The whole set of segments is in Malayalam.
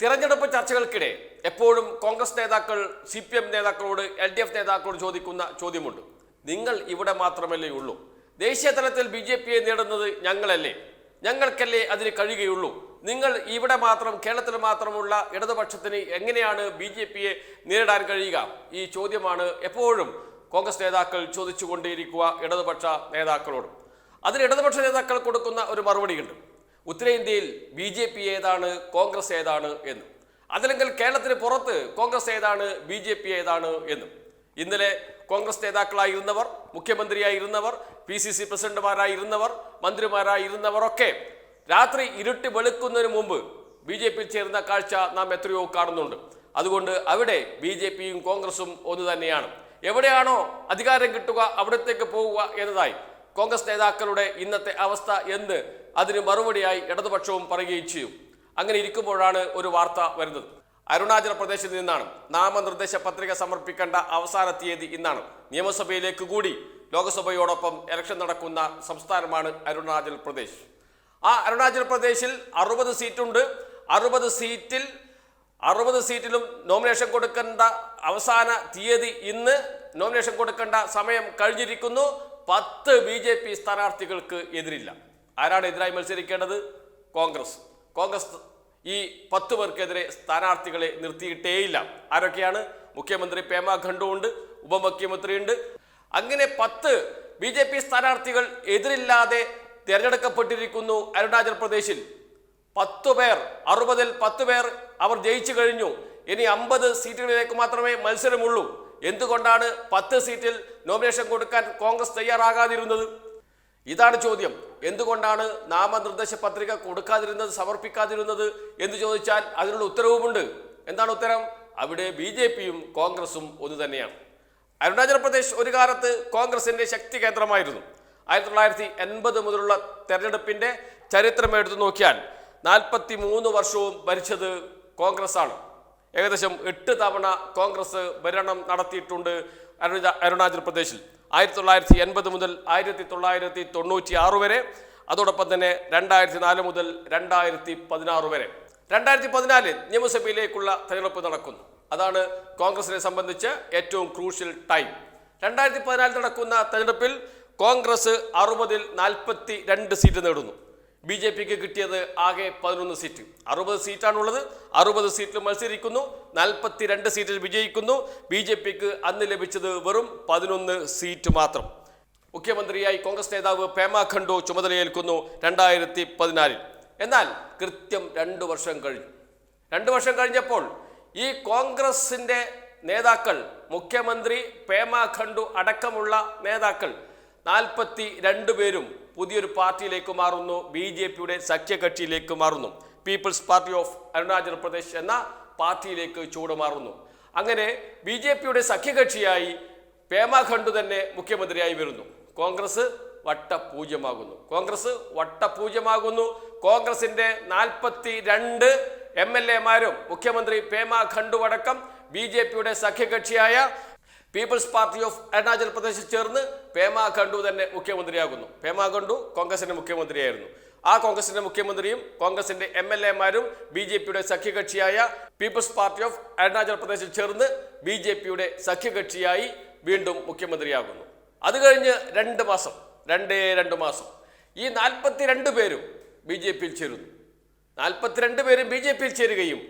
തിരഞ്ഞെടുപ്പ് ചർച്ചകൾക്കിടെ എപ്പോഴും കോൺഗ്രസ് നേതാക്കൾ സി പി എം നേതാക്കളോട് എൽ ഡി എഫ് നേതാക്കളോട് ചോദിക്കുന്ന ചോദ്യമുണ്ട്. നിങ്ങൾ ഇവിടെ മാത്രമല്ലേ ഉള്ളൂ. ദേശീയ തലത്തിൽ ബി ജെ പിയെ നേടുന്നത് ഞങ്ങളല്ലേ. ഞങ്ങൾക്കല്ലേ അതിന് കഴിയുകയുള്ളൂ. നിങ്ങൾ ഇവിടെ മാത്രം കേരളത്തിൽ മാത്രമുള്ള ഇടതുപക്ഷത്തിന് എങ്ങനെയാണ് ബി ജെ പിയെ നേരിടാൻ കഴിയുക? ഈ ചോദ്യമാണ് എപ്പോഴും കോൺഗ്രസ് നേതാക്കൾ ചോദിച്ചുകൊണ്ടേയിരിക്കുക ഇടതുപക്ഷ നേതാക്കളോട്. അതിന് ഇടതുപക്ഷ നേതാക്കൾ കൊടുക്കുന്ന ഒരു മറുപടിയുണ്ട്. ഉത്തരേന്ത്യയിൽ ബി ജെ പി ഏതാണ് കോൺഗ്രസ് ഏതാണ് എന്നും. അതല്ലെങ്കിൽ കേരളത്തിന് പുറത്ത് കോൺഗ്രസ് ഏതാണ് ബി ജെ പി ഏതാണ് എന്നും. ഇന്നലെ കോൺഗ്രസ് നേതാക്കളായിരുന്നവർ മുഖ്യമന്ത്രിയായിരുന്നവർ പി സി സി പ്രസിഡന്റുമാരായിരുന്നവർ മന്ത്രിമാരായിരുന്നവർ ഒക്കെ രാത്രി ഇരുട്ട് വെളുക്കുന്നതിന് മുമ്പ് ബി ജെ പിയിൽ ചേരുന്ന കാഴ്ച നാം എത്രയോ കാണുന്നുണ്ട്. അതുകൊണ്ട് അവിടെ ബി ജെ പിയും കോൺഗ്രസും ഒന്ന് തന്നെയാണ്. എവിടെയാണോ അധികാരം കിട്ടുക അവിടത്തേക്ക് പോവുക എന്നതായി കോൺഗ്രസ് നേതാക്കളുടെ ഇന്നത്തെ അവസ്ഥ എന്ന് അതിന് മറുപടിയായി ഇടതുപക്ഷവും പറയുകയും ചെയ്യും. അങ്ങനെ ഇരിക്കുമ്പോഴാണ് ഒരു വാർത്ത വരുന്നത്. അരുണാചൽ പ്രദേശിൽ നിന്നാണ് നാമനിർദ്ദേശ പത്രിക സമർപ്പിക്കേണ്ട അവസാന തീയതി ഇന്നാണ്. നിയമസഭയിലേക്ക് കൂടി ലോക്സഭയോടൊപ്പം ഇലക്ഷൻ നടക്കുന്ന സംസ്ഥാനമാണ് അരുണാചൽ പ്രദേശ്. ആ അരുണാചൽ പ്രദേശിൽ അറുപത് സീറ്റുണ്ട്. അറുപത് സീറ്റിൽ അറുപത് സീറ്റിലും നോമിനേഷൻ കൊടുക്കേണ്ട അവസാന തീയതി ഇന്ന്. നോമിനേഷൻ കൊടുക്കേണ്ട സമയം കഴിഞ്ഞിരിക്കുന്നു. പത്ത് ബി ജെ പി സ്ഥാനാർത്ഥികൾക്ക് എതിരില്ല. ആരാണ് എതിരായി മത്സരിക്കേണ്ടത്? കോൺഗ്രസ്. കോൺഗ്രസ് ഈ പത്ത് പേർക്കെതിരെ സ്ഥാനാർത്ഥികളെ നിർത്തിയിട്ടേയില്ല. ആരൊക്കെയാണ്? മുഖ്യമന്ത്രി പേമ ഖണ്ഡു ഉണ്ട് ഉപമുഖ്യമന്ത്രിയുണ്ട്. അങ്ങനെ പത്ത് ബി ജെ പി സ്ഥാനാർത്ഥികൾ എതിരില്ലാതെ തിരഞ്ഞെടുക്കപ്പെട്ടിരിക്കുന്നു അരുണാചൽ പ്രദേശിൽ. പത്തു പേർ അറുപതിൽ പത്ത് പേർ അവർ ജയിച്ചു കഴിഞ്ഞു. ഇനി അമ്പത് സീറ്റുകളിലേക്ക് മാത്രമേ മത്സരമുള്ളൂ. എന്തുകൊണ്ടാണ് പത്ത് സീറ്റിൽ നോമിനേഷൻ കൊടുക്കാൻ കോൺഗ്രസ് തയ്യാറാകാതിരുന്നത്? ഇതാണ് ചോദ്യം. എന്തുകൊണ്ടാണ് നാമനിർദ്ദേശ പത്രിക കൊടുക്കാതിരുന്നത് സമർപ്പിക്കാതിരുന്നത് എന്ന് ചോദിച്ചാൽ അതിനുള്ള ഉത്തരവുമുണ്ട്. എന്താണ് ഉത്തരം? അവിടെ ബി ജെ പിയും കോൺഗ്രസും ഒന്ന് തന്നെയാണ്. അരുണാചൽ പ്രദേശ് ഒരു കാലത്ത് കോൺഗ്രസിന്റെ ശക്തി കേന്ദ്രമായിരുന്നു. ആയിരത്തി തൊള്ളായിരത്തി എൺപത് മുതലുള്ള തെരഞ്ഞെടുപ്പിന്റെ ചരിത്രം എടുത്തു നോക്കിയാൽ നാൽപ്പത്തി മൂന്ന് വർഷവും ഭരിച്ചത് കോൺഗ്രസ് ആണ് ഏകദേശം എട്ട് തവണ കോൺഗ്രസ് ഭരണം നടത്തിയിട്ടുണ്ട് അരുണാ അരുണാചൽ പ്രദേശിൽ. ആയിരത്തി തൊള്ളായിരത്തി എൺപത് മുതൽ ആയിരത്തി തൊള്ളായിരത്തി തൊണ്ണൂറ്റി ആറ് വരെ അതോടൊപ്പം തന്നെ രണ്ടായിരത്തി നാല് മുതൽ രണ്ടായിരത്തി പതിനാറ് വരെ. രണ്ടായിരത്തി പതിനാലിൽ നിയമസഭയിലേക്കുള്ള തെരഞ്ഞെടുപ്പ് നടക്കുന്നു. അതാണ് കോൺഗ്രസിനെ സംബന്ധിച്ച് ഏറ്റവും ക്രൂഷ്യൽ ടൈം. രണ്ടായിരത്തി പതിനാലിൽ നടക്കുന്ന തെരഞ്ഞെടുപ്പിൽ കോൺഗ്രസ് അറുപതിൽ നാൽപ്പത്തി രണ്ട് സീറ്റ് നേടുന്നു. ബി ജെ പിക്ക് കിട്ടിയത് ആകെ പതിനൊന്ന് സീറ്റ്. അറുപത് സീറ്റാണുള്ളത്. അറുപത് സീറ്റിൽ മത്സരിക്കുന്നു. നാൽപ്പത്തി രണ്ട് സീറ്റിൽ വിജയിക്കുന്നു. ബി ജെ പിക്ക് അന്ന് ലഭിച്ചത് വെറും പതിനൊന്ന് സീറ്റ് മാത്രം. മുഖ്യമന്ത്രിയായി കോൺഗ്രസ് നേതാവ് പേമ ഖണ്ഡു ചുമതലയേൽക്കുന്നു രണ്ടായിരത്തി പതിനാലിൽ എന്നാൽ കൃത്യം രണ്ട് വർഷം കഴിഞ്ഞു. രണ്ട് വർഷം കഴിഞ്ഞപ്പോൾ ഈ കോൺഗ്രസിന്റെ നേതാക്കൾ മുഖ്യമന്ത്രി പേമ ഖണ്ഡു അടക്കമുള്ള നേതാക്കൾ നാൽപ്പത്തി രണ്ട് പേരും പുതിയൊരു പാർട്ടിയിലേക്ക് മാറുന്നു. ബി ജെ പിയുടെ സഖ്യകക്ഷിയിലേക്ക് മാറുന്നു. People's party of Arunachal Pradesh എന്ന പാർട്ടിയിലേക്ക് ചൂടുമാറുന്നു അങ്ങനെ ബി ജെ പിയുടെ സഖ്യകക്ഷിയായി പേമ ഖണ്ഡു തന്നെ മുഖ്യമന്ത്രിയായി വരുന്നു. കോൺഗ്രസ് വട്ടപൂജ്യമാകുന്നു. കോൺഗ്രസ് വട്ടപൂജ്യമാകുന്നു. കോൺഗ്രസിന്റെ നാൽപ്പത്തി രണ്ട് എം എൽ എമാരും മുഖ്യമന്ത്രി പേമ ഖണ്ഡു അടക്കം ബി ജെ പിയുടെ സഖ്യകക്ഷിയായ പീപ്പിൾസ് പാർട്ടി ഓഫ് അരുണാചൽ പ്രദേശിൽ ചേർന്ന് പേമ ഖണ്ഡു തന്നെ മുഖ്യമന്ത്രിയാകുന്നു. പേമ ഖണ്ഡു കോൺഗ്രസിന്റെ മുഖ്യമന്ത്രിയായിരുന്നു. ആ കോൺഗ്രസിന്റെ മുഖ്യമന്ത്രിയും കോൺഗ്രസിന്റെ എം എൽ എമാരും ബി ജെ പിയുടെ സഖ്യകക്ഷിയായ പീപ്പിൾസ് പാർട്ടി ഓഫ് അരുണാചൽ പ്രദേശിൽ ചേർന്ന് ബി ജെ പിയുടെ സഖ്യകക്ഷിയായി വീണ്ടും മുഖ്യമന്ത്രിയാകുന്നു. അത് കഴിഞ്ഞ് രണ്ട് മാസം രണ്ടേ രണ്ട് മാസം ഈ നാൽപ്പത്തിരണ്ട് പേരും ബി ജെ പിയിൽ ചേരുന്നു. നാൽപ്പത്തിരണ്ട് പേരും ബി ജെ പിയിൽ ചേരുകയും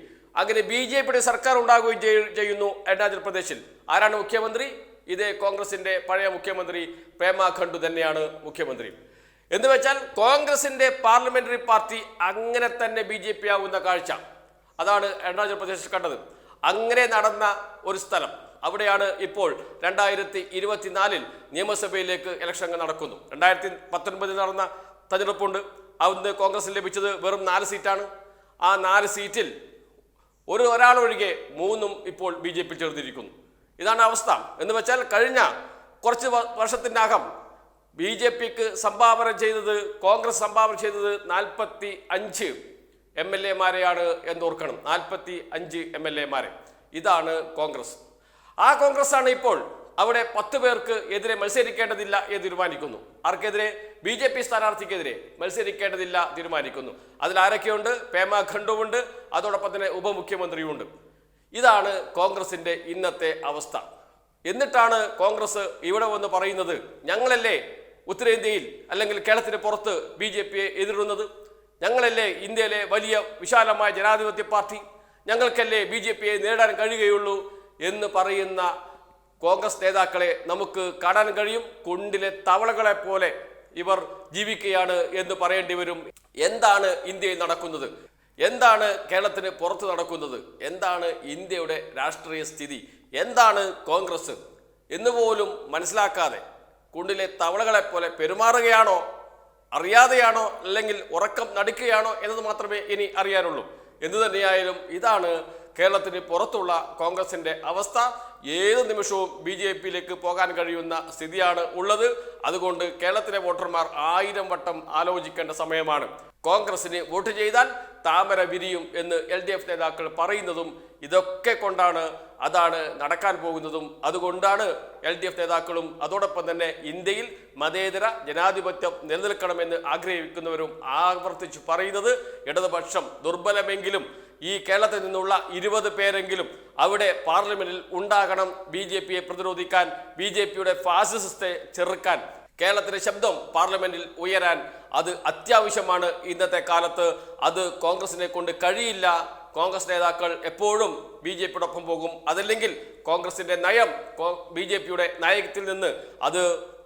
അങ്ങനെ ബി ജെ പിയുടെ സർക്കാർ ഉണ്ടാകുകയും ചെയ്യുന്നു അരുണാചൽ പ്രദേശിൽ. ആരാണ് മുഖ്യമന്ത്രി? ഇതേ കോൺഗ്രസിന്റെ പഴയ മുഖ്യമന്ത്രി പേമ ഖണ്ഡു തന്നെയാണ് മുഖ്യമന്ത്രി. എന്ന് വെച്ചാൽ കോൺഗ്രസിന്റെ പാർലമെന്ററി പാർട്ടി അങ്ങനെ തന്നെ ബി ജെ പി ആവുന്ന കാഴ്ച. അതാണ് അരുണാചൽ പ്രദേശിൽ കണ്ടത്. അങ്ങനെ നടന്ന ഒരു സ്ഥലം. അവിടെയാണ് ഇപ്പോൾ രണ്ടായിരത്തി ഇരുപത്തിനാലിൽ നിയമസഭയിലേക്ക് ഇലക്ഷൻ നടക്കുന്നു. രണ്ടായിരത്തി പത്തൊൻപതിൽ നടന്ന തെരഞ്ഞെടുപ്പുണ്ട്. അന്ന് കോൺഗ്രസിന് ലഭിച്ചത് വെറും നാല് സീറ്റാണ്. ആ നാല് സീറ്റിൽ ഒരു ഒരാളൊഴികെ മൂന്നും ഇപ്പോൾ ബി ജെ പി ചേർന്നിരിക്കുന്നു. ഇതാണ് അവസ്ഥ. എന്ന് വെച്ചാൽ കഴിഞ്ഞ കുറച്ച് വർഷത്തിനകം ബി ജെ പിക്ക് സംഭാവന ചെയ്തത് കോൺഗ്രസ് സംഭാവന ചെയ്തത് നാൽപ്പത്തി അഞ്ച് എം എൽ എമാരെയാണ് എന്നോർക്കണം. നാൽപ്പത്തി അഞ്ച് എം എൽ എമാരെ. ഇതാണ് കോൺഗ്രസ്. ആ കോൺഗ്രസ് ആണ് ഇപ്പോൾ അവിടെ പത്ത് പേർക്ക് എതിരെ മത്സരിക്കേണ്ടതില്ല എന്ന് തീരുമാനിക്കുന്നു. ആർക്കെതിരെ? ബി ജെ പി സ്ഥാനാർത്ഥിക്കെതിരെ മത്സരിക്കേണ്ടതില്ല തീരുമാനിക്കുന്നു. അതിൽ ആരൊക്കെയുണ്ട്? പേമ ഖണ്ഡുവുണ്ട് അതോടൊപ്പം തന്നെ ഉപമുഖ്യമന്ത്രിയുമുണ്ട്. ഇതാണ് കോൺഗ്രസിന്റെ ഇന്നത്തെ അവസ്ഥ. എന്നിട്ടാണ് കോൺഗ്രസ് ഇവിടെ വന്ന് പറയുന്നത് ഞങ്ങളല്ലേ ഉത്തരേന്ത്യയിൽ അല്ലെങ്കിൽ കേരളത്തിന് പുറത്ത് ബി ജെ പിയെ എതിരുന്നത് ഞങ്ങളല്ലേ ഇന്ത്യയിലെ വലിയ വിശാലമായ ജനാധിപത്യ പാർട്ടി? ഞങ്ങൾക്കല്ലേ ബി ജെ പിയെ നേടാൻ കഴിയുകയുള്ളൂ? എന്ന് പറയുന്ന കോൺഗ്രസ് നേതാക്കളെ നമുക്ക് കാണാൻ കഴിയും. കുണ്ടിലെ തവളകളെ പോലെ ഇവർ ജീവിക്കുകയാണ് എന്ന് പറയേണ്ടി വരും. എന്താണ് ഇന്ത്യയിൽ നടക്കുന്നത്? എന്താണ് കേരളത്തിന് പുറത്ത് നടക്കുന്നത്? എന്താണ് ഇന്ത്യയുടെ രാഷ്ട്രീയ സ്ഥിതി? എന്താണ് കോൺഗ്രസ്? എന്നുപോലും മനസ്സിലാക്കാതെ കുണ്ടിലെ തവളകളെ പോലെ പെരുമാറുകയാണോ? അറിയാതെയാണോ? അല്ലെങ്കിൽ ഉറക്കം നടിക്കുകയാണോ? എന്നത് മാത്രമേ ഇനി അറിയാനുള്ളൂ. എന്തു തന്നെയായാലും ഇതാണ് കേരളത്തിന് പുറത്തുള്ള കോൺഗ്രസിന്റെ അവസ്ഥ. ഏത് നിമിഷവും ബി ജെ പിയിലേക്ക് പോകാൻ കഴിയുന്ന സ്ഥിതിയാണ് ഉള്ളത്. അതുകൊണ്ട് കേരളത്തിലെ വോട്ടർമാർ ആയിരം വട്ടം ആലോചിക്കേണ്ട സമയമാണ്. കോൺഗ്രസിന് വോട്ട് ചെയ്താൽ താമര വിരിയും എന്ന് എൽ ഡി എഫ് നേതാക്കൾ പറയുന്നതും ഇതൊക്കെ കൊണ്ടാണ് അതാണ് നടക്കാൻ പോകുന്നതും. അതുകൊണ്ടാണ് എൽ ഡി എഫ് നേതാക്കളും അതോടൊപ്പം തന്നെ ഇന്ത്യയിൽ മതേതര ജനാധിപത്യം നിലനിൽക്കണമെന്ന് ആഗ്രഹിക്കുന്നവരും ആവർത്തിച്ച് പറയുന്നത് ഇടതുപക്ഷം ദുർബലമെങ്കിലും ഈ കേരളത്തിൽ നിന്നുള്ള ഇരുപത് പേരെങ്കിലും അവിടെ പാർലമെന്റിൽ ഉണ്ടാകണം. ബി ജെ പിയെ പ്രതിരോധിക്കാൻ ബി ജെ പിയുടെ ഫാസിസത്തെ ചെറുക്കാൻ കേരളത്തിന്റെ ശബ്ദം പാർലമെന്റിൽ ഉയരാൻ അത് അത്യാവശ്യമാണ് ഇന്നത്തെ കാലത്ത്. അത് കോൺഗ്രസിനെ കൊണ്ട് കഴിയില്ല. കോൺഗ്രസ് നേതാക്കൾ എപ്പോഴും ബി ജെ പിയോടൊപ്പം പോകും. അതല്ലെങ്കിൽ കോൺഗ്രസിന്റെ നയം ബി ജെ പിയുടെ നയത്തിൽ നിന്ന് അത്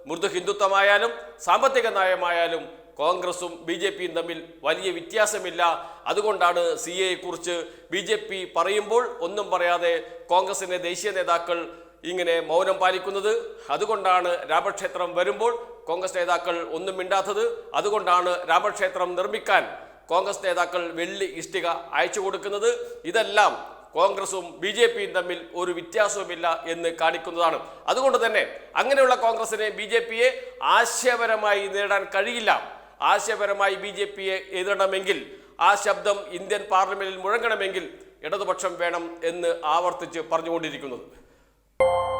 മൃദു ഹിന്ദുത്വമായാലും സാമ്പത്തിക നയമായാലും കോൺഗ്രസും ബി ജെ പിയും തമ്മിൽ വലിയ വ്യത്യാസമില്ല. അതുകൊണ്ടാണ് സി എയെ കുറിച്ച് ബി ജെ പി പറയുമ്പോൾ ഒന്നും പറയാതെ കോൺഗ്രസിന്റെ ദേശീയ നേതാക്കൾ ഇങ്ങനെ മൗനം പാലിക്കുന്നത്. അതുകൊണ്ടാണ് രാമക്ഷേത്രം വരുമ്പോൾ കോൺഗ്രസ് നേതാക്കൾ ഒന്നും മിണ്ടാത്തത്. അതുകൊണ്ടാണ് രാമക്ഷേത്രം നിർമ്മിക്കാൻ കോൺഗ്രസ് നേതാക്കൾ വെള്ളി ഇഷ്ടിക അയച്ചു കൊടുക്കുന്നത്. ഇതെല്ലാം കോൺഗ്രസും ബി ജെ പിയും തമ്മിൽ ഒരു വ്യത്യാസവുമില്ല എന്ന് കാണിക്കുന്നതാണ്. അതുകൊണ്ട് തന്നെ അങ്ങനെയുള്ള കോൺഗ്രസിനെ ബി ജെ പിയെ ആശയപരമായി നേടാൻ കഴിയില്ല. ആശയപരമായി ബി ജെ പിയെ എതിരണമെങ്കിൽ ആ ശബ്ദം ഇന്ത്യൻ പാർലമെന്റിൽ മുഴങ്ങണമെങ്കിൽ ഇടതുപക്ഷം വേണം എന്ന് ആവർത്തിച്ച് പറഞ്ഞുകൊണ്ടിരിക്കുന്നത്. you